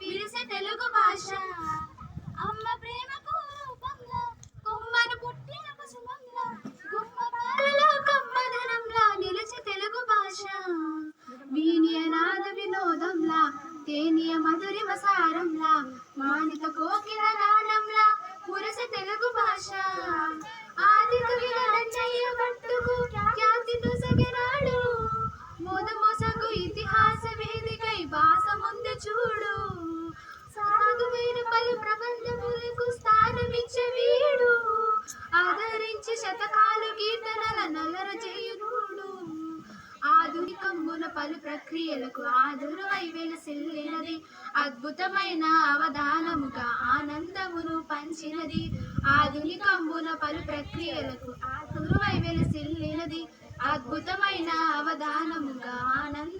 విరిసే తెలుగు భాష. అమ్మ ప్రేమకు కొమ్మను పుట్టిన కుసుమంలా గుమ్మ పాలలో కమ్మదనంలా నిలిచే తెలుగు భాష. వీణియ నాద వినోదంలా తేనియ మధురిమ సారంలా మానిత కోకిల గానంలా మురసె తెలుగు భాష. చూడు. చూడు సాగువైన పలు ప్రబంధములకు స్థానమిచ్చే వీడు. ఆదరించి శతకాలు కీర్తనల నల్లర చేయునూడు. ఆధునికమున పలు ప్రక్రియలకు ఆదురువై వెలసిల్లినది. అద్భుతమైన అవధానముగా ఆనందమును పంచినది. ఆధునికమున పలు ప్రక్రియలకు ఆదురువై వెలసిల్లినది. అద్భుతమైన అవధానముగా ఆనంద